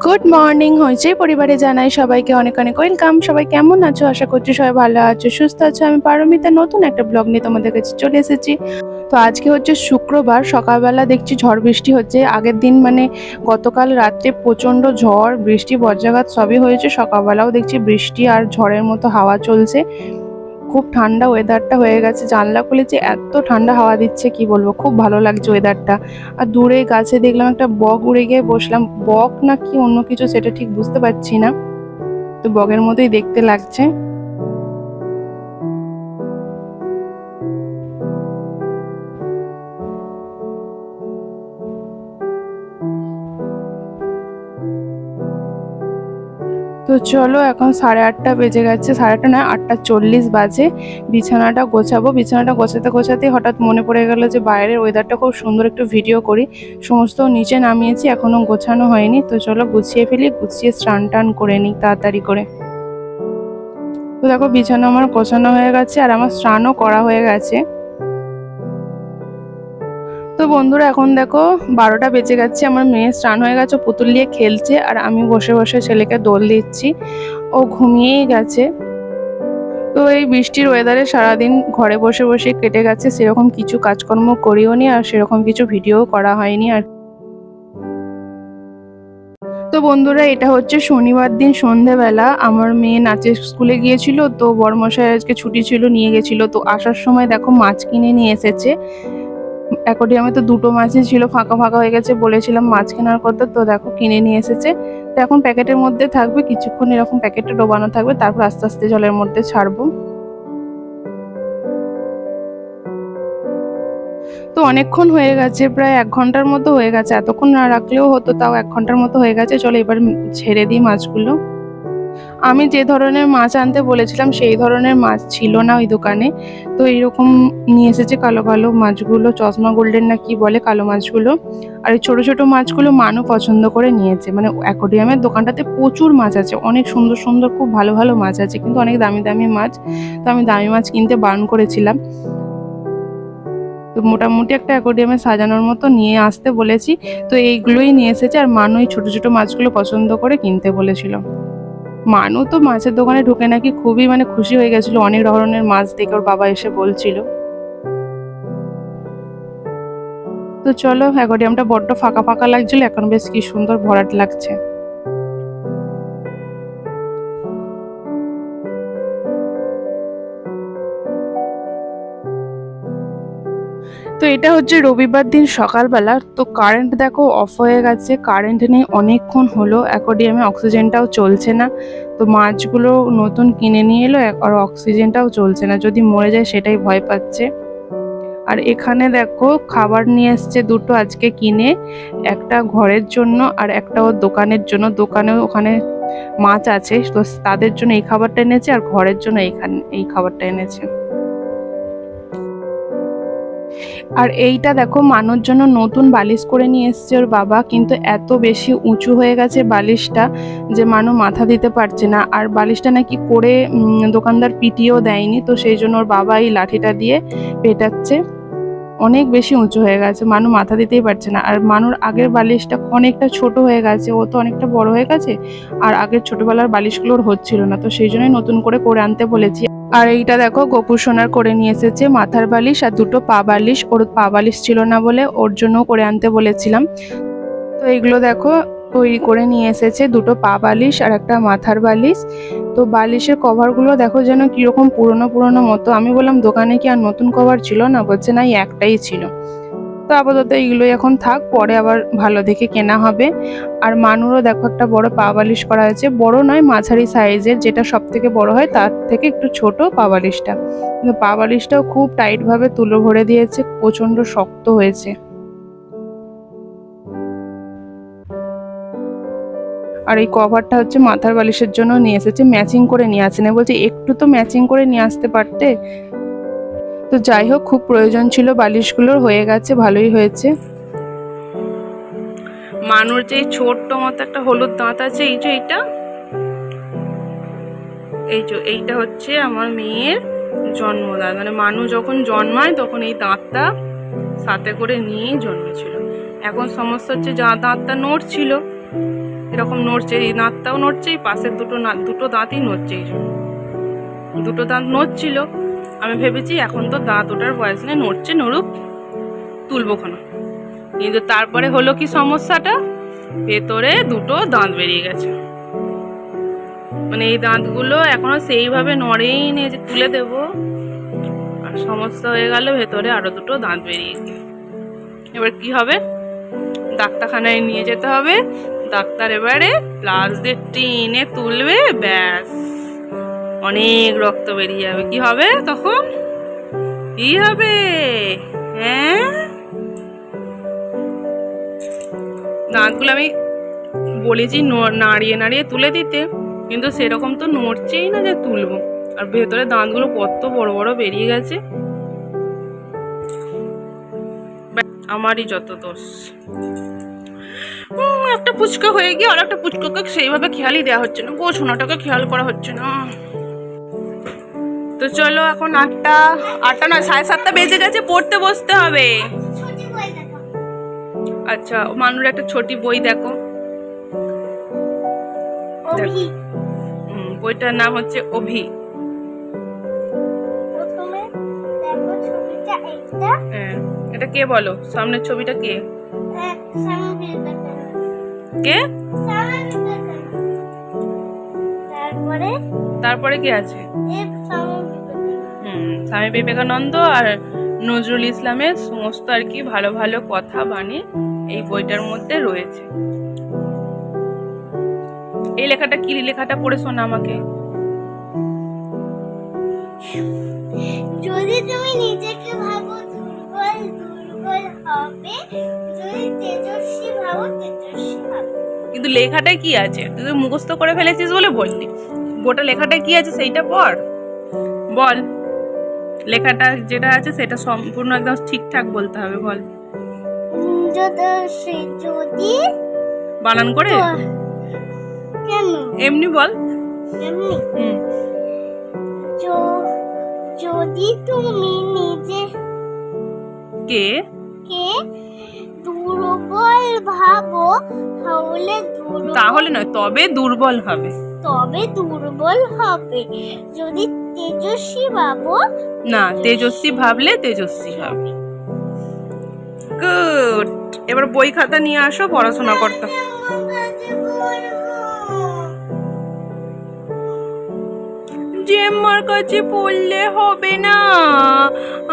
Good morning হয়েছে পরিবারে জানাই সবাইকে অনেক অনেক ওয়েলকাম সবাই কেমন আছো? আশা করছি সবাই ভালো আছো, সুস্থ আছো। আমি পারমিতা, নতুন একটা ব্লগ নিয়ে তোমাদের কাছে চলে এসেছি। তো আজকে হচ্ছে শুক্রবার, সকালবেলা দেখছি ঝড় বৃষ্টি হচ্ছে। আগের দিন মানে গতকাল রাত্রে প্রচণ্ড ঝড়, বৃষ্টি, বজ্রাঘাত সবই হয়েছে। সকালবেলাও দেখছি বৃষ্টি আর ঝড়ের মতো হাওয়া চলছে। খুব ঠান্ডা ওয়েদারটা হয়ে গেছে। জানলা খুলেছে এত ঠান্ডা হাওয়া দিচ্ছে, কি বলব? খুব ভালো লাগছে ওয়েদারটা আর দূরে গাছে দেখলাম একটা বক উড়ে গিয়ে বসলাম। বক না কি অন্য কিছু সেটা ঠিক বুঝতে পারছি না। তো বগের মতোই দেখতে লাগছে। চলো, এখন সাড়ে আটটা বেজে গেছে, সাড়ে আটটা নয় আটটা চল্লিশ বাজে। বিছানাটা গোছাবো। বিছানাটা গোছাতে গোছাতে হঠাৎ মনে পড়ে গেল যে বাইরের ওয়েদারটা খুব সুন্দর একটু ভিডিও করি। সমস্ত নিচে নামিয়েছি এখনও গোছানো হয়নি। তো চলো গুছিয়ে ফেলি, গুছিয়ে স্নান টান করে নিই তাড়াতাড়ি করে। তো দেখো, বিছানা আমার গোছানো হয়ে গেছে আর আমার স্নানও করা হয়ে গেছে। তো বন্ধুরা, এখন দেখো বারোটা বেজে গেছে, আমার মেয়ে স্নান হয়ে গেছে পুতুল নিয়ে খেলছে, আর আমি বসে বসে ছেলেকে দোল দিচ্ছি। ও ঘুমিয়েই গেছে। তো এই বৃষ্টির ওয়েদারে সারাদিন ঘরে বসে বসে কেটে গেছে, সেরকম কিছু কাজকর্ম করিও নি, আর সেরকম কিছু ভিডিও করা হয়নি আর তো বন্ধুরা, এটা হচ্ছে শনিবার দিন সন্ধেবেলা। আমার মেয়ে নাচের স্কুলে গিয়েছিল, তো বড়মশাই আজকে ছুটি ছিল, নিয়ে গেছিল। তো আসার সময় দেখো মাছ কিনে নিয়ে এসেছে। অ্যাকোডিয়ামে তো দুটো মাছই ছিল, ফাঁকা ফাঁকা হয়ে গেছে, বলেছিলাম মাছ কেনার কথা, তো দেখো কিনে নিয়ে এসেছে। তো এখন প্যাকেটের মধ্যে থাকবে, কিছুক্ষণ এরকম প্যাকেটটা ডোবানো থাকবে, তারপর আস্তে আস্তে জলের মধ্যে ছাড়বো। তো অনেকক্ষণ হয়ে গেছে, প্রায় এক ঘণ্টার মতো হয়ে গেছে, এতক্ষণ না রাখলেও হতো, তাও এক ঘণ্টার মতো হয়ে গেছে, চলো এবার ছেড়ে দিই মাছগুলো। আমি যে ধরনের মাছ আনতে বলেছিলাম, সেই ধরনের মাছ ছিল না ওই দোকানে। তো এইরকম নিয়ে এসেছে কালো কালো মাছগুলো, চশমা গোল্ডেন না কি বলে কালো মাছগুলো। আর এই ছোটো ছোটো মাছগুলো মানু পছন্দ করে নিয়েছে। মানে অ্যাকোডিয়ামের দোকানটাতে প্রচুর মাছ আছে, অনেক সুন্দর সুন্দর, খুব ভালো ভালো মাছ আছে, কিন্তু অনেক দামি দামি মাছ। তো আমি দামি মাছ কিনতে বারণ করেছিলাম। তো মোটামুটি একটা অ্যাকোডিয়ামে সাজানোর মতো নিয়ে আসতে বলেছি। তো এইগুলোই নিয়ে এসেছে আর মানু এই ছোটো ছোটো মাছগুলো পছন্দ করে কিনতে বলেছিল। মানু তো মাছের দোকানে ঢুকে নাকি খুবই মানে খুশি হয়ে গেছিল। অনেক ধরনের মাছ দেখে ওর বাবা এসে বলছিল। তো চলো অ্যাকোডিয়ামটা বড্ড ফাঁকা ফাঁকা লাগছিল, এখন বেশ কি সুন্দর ভরাট লাগছে। তো এটা হচ্ছে রবিবার দিন সকালবেলা। তো কারেন্ট দেখো অফ হয়ে গেছে। কারেন্ট নেই, অনেকক্ষণ হলো। অ্যাকোডিয়ামে অক্সিজেনটাও চলছে না। তো মাছগুলো নতুন কিনে নিয়ে এলো আর অক্সিজেনটাও চলছে না। যদি মরে যায় সেটাই ভয় পাচ্ছে। আর এখানে দেখো খাবার নিয়ে এসছে দুটো আজকে কিনে। একটা ঘরের জন্য আর একটা ওর দোকানের জন্য। দোকানেও ওখানে মাছ আছে। তো তাদের জন্য এই খাবারটা এনেছে আর ঘরের জন্য এইখানে এই খাবারটা এনেছে। আর এইটা দেখো মানুষ জন্য নতুন বালিশ করে নিয়ে এসছে ওর বাবা, কিন্তু এত বেশি উঁচু হয়ে গেছে বালিশটা যে মানু মাথা দিতে পারছে না। আর বালিশটা নাকি করে দোকানদার পিটিয়েও দেয়নি, তো সেই জন্য ওর বাবা এই লাঠিটা দিয়ে পেটাচ্ছে। অনেক বেশি উঁচু হয়ে গেছে। মানু মাথা দিতেই পারছে না। আর মানুর আগের বালিশটা অনেকটা ছোট হয়ে গেছে। ও তো অনেকটা বড় হয়ে গেছে। আর আগের ছোটবেলার বালিশগুলো ওর হচ্ছিল না। তো সেই জন্যই নতুন করে করে আনতে বলেছি। আর এইটা দেখো গোপুর সোনার করে নিয়ে এসেছে মাথার বালিশ আর দুটো পা বালিশ। ওর পা বালিশ ছিল না বলে ওর জন্য করে আনতে বলেছিলাম। তো এইগুলো দেখো তৈরি করে নিয়ে এসেছে। দুটো পা বালিশ আর একটা মাথার বালিশ। তো বালিশের কভারগুলো দেখো যেন কীরকম পুরনো পুরনো মতো। আমি বললাম, দোকানে কি আর নতুন কভার ছিল না? বলছে, না, এই একটাই ছিল। তো আপাতত এইগুলোই এখন থাক, পরে আবার ভালো দেখে কেনা হবে। আর মানুরও দেখো একটা বড় পা বালিশ করা হয়েছে। বড় নয়, মাঝারি সাইজের। যেটা সব থেকে বড় হয়, তার থেকে একটু ছোট পা বালিশটা। কিন্তু পা বালিশটাও খুব টাইটভাবে তুলো ভরে দিয়েছে, প্রচণ্ড শক্ত হয়েছে। আর এই কভারটা হচ্ছে মাথার বালিশের জন্য নিয়ে এসেছে ম্যাচিং করে নিয়ে আসেনি। বলছে, একটু তো ম্যাচিং করে নিয়ে আসতে পারতে? তো যাই হোক, খুব প্রয়োজন ছিল বালিশগুলোর, হয়ে গেছে, ভালোই হয়েছে। মানুষ যে ছোট্ট মতো একটা হলুদ দাঁত আছে, এই যে এইটা? এই যে এইটা হচ্ছে আমার মেয়ের জন্মদান। মানে মানু যখন জন্মায়, তখন এই দাঁতটা সাথে করে নিয়েই জন্মেছিল। এখন সমস্যা হচ্ছে, যা দাঁতটা নড়ছিল এরকম নড়ছে, এই দাঁতটাও নড়ছে এই পাশের দুটো না, দুটো দাঁতই নড়ছে এই যে। দুটো দাঁত নড়ছিল। আমি ভেবেছি এখন তো দাঁত ওটার বয়স নেই, নড়ছে, নড়ুক, তুলবো খানা কিন্তু তারপরে হলো কি সমস্যাটা? ভেতরে দুটো দাঁত বেরিয়ে গেছে। মানে এই দাঁতগুলো এখনও সেইভাবে নড়েই নিয়ে যে তুলে দেবো। আর সমস্যা হয়ে গেল, ভেতরে আরও দুটো দাঁত বেরিয়ে গেল। এবার কি হবে? ডাক্তারখানায় নিয়ে যেতে হবে। ডাক্তার এবারে প্লাস দিয়ে টেনে তুলবে, ব্যাস। অনেক রক্ত বেরিয়ে যাবে। কি হবে তখন? কি হবে? হ্যাঁ? দাঁতগুলো আমি বলেছি নাড়িয়ে নাড়িয়ে তুলে দিতে। কিন্তু সেরকম তো নড়ছেই না যে তুলবো। আর ভেতরে দাঁতগুলো কত বড় বড় বেরিয়ে গেছে। আমারই যত দোষ। একটা পুচকা হয়ে গিয়ে আর একটা পুচকাকে সেইভাবে খেয়ালই দেওয়া হচ্ছে না। গো সোনাটাকে খেয়াল করা হচ্ছে না। তো চলো এখন আটটা আটটা নয় সাড়ে সাতটা বেজে গেছে পড়তে বসতে হবে। আচ্ছা মানুর একটা ছোটি বই দেখো। বইটার নাম হচ্ছে অভি। হ্যাঁ এটা কে বলো? সামনের ছবিটা কে? কে? তারপরে? তারপরে কে আছে? স্বামী বিবেকানন্দ। হুম স্বামী বিবেকানন্দ আর নজরুল ইসলামের সমস্ত আর কি ভালো ভালো কথা বাণী এই বইটার মধ্যে রয়েছে। এই লেখাটা কি? লেখাটা পড়ে শোনা আমাকে। লেখাটায় কি আছে? তুই মুখস্থ করে ফেলেছিস বলে বললি। গোটা লেখাটায় কি আছে সেইটা পড়। বল। লেখাটা যেটা আছে সেটা সম্পূর্ণ একদম ঠিকঠাক বলতে হবে বল। যদি বানান করে? কেন? এমনি বল। এমনি? যদি তুমি নিজে কে? কে? দুর্বল ভাবো তাহলে তাহলে নয় তবে দুর্বল হবে। তবে দুর্বল হবে। যদি তেজস্বী ভাবো না তেজস্বী ভাবলে তেজস্বী হবে। গুড। এবার বই খাতা নিয়ে আসো পড়াশোনা করতে। জেম্মার কাছে পড়লে হবে না,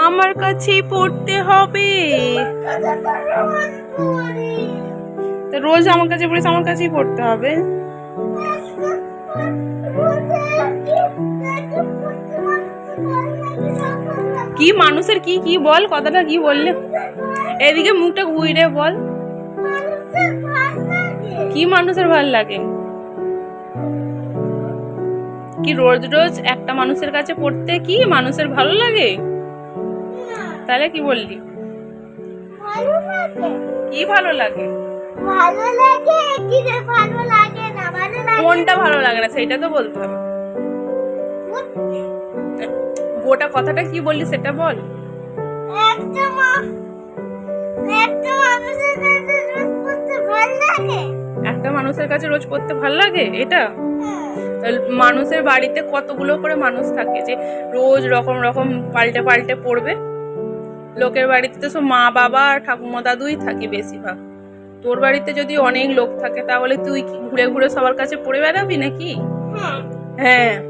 আমার কাছেই পড়তে হবে। রোজ আমার কাছে পড়েছে আমার কাছেই পড়তে হবে। কি মানুষের কি কি বল, কথাটা কি বললে? এদিকে মুখটা ঘুরে বল। কি মানুষের ভালো লাগে? কি রোজ রোজ একটা মানুষের কাছে পড়তে কি মানুষের ভালো লাগে? তাহলে কি বললি? কি ভালো লাগে? ভালো লাগে ভালো লাগে না ভালো লাগে কোনটা ভালো লাগে না সেইটা তো বলতে হবে। গোটা কথাটা কি বললি সেটা বল। একটা মানুষের কাছে রোজ পড়তে ভালো লাগে এটা? মানুষের বাড়িতে কতগুলো করে মানুষ থাকে যে রোজ রকম রকম পাল্টে পাল্টে পড়বে? লোকের বাড়িতে তো সব মা বাবা আর ঠাকুমা দাদুই থাকে বেশিরভাগ। তোর বাড়িতে যদি অনেক লোক থাকে তাহলে তুই কি ঘুরে ঘুরে সবার কাছে পড়ে বেড়াবি নাকি? হ্যাঁ। হ্যাঁ।